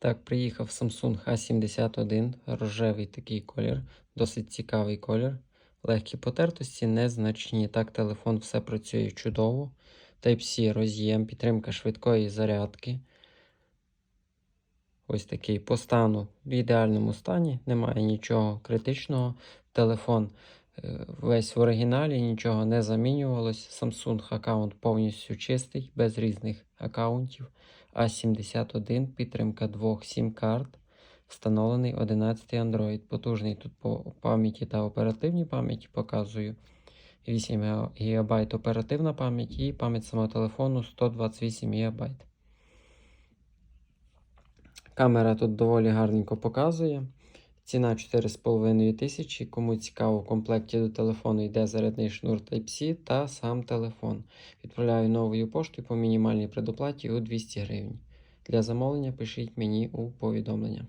Так, приїхав Samsung A71, рожевий такий колір, досить цікавий колір. Легкі потертості, незначні. Так, телефон все працює чудово. Type-C роз'єм, підтримка швидкої зарядки. Ось такий по стану в ідеальному стані, немає нічого критичного. Телефон весь в оригіналі, нічого не замінювалось. Samsung аккаунт повністю чистий, без різних аккаунтів. А71, підтримка двох сім-карт. Встановлений 11 Android. Потужний тут по пам'яті та оперативній пам'яті показую. 8 ГБ оперативна пам'ять і пам'ять самого телефону 128 ГБ. Камера тут доволі гарненько показує. Ціна 4,5 тисячі. Кому цікаво, в комплекті до телефону йде зарядний шнур Type-C та сам телефон. Відправляю новою поштою по мінімальній предоплаті у 200 гривень. Для замовлення пишіть мені у повідомлення.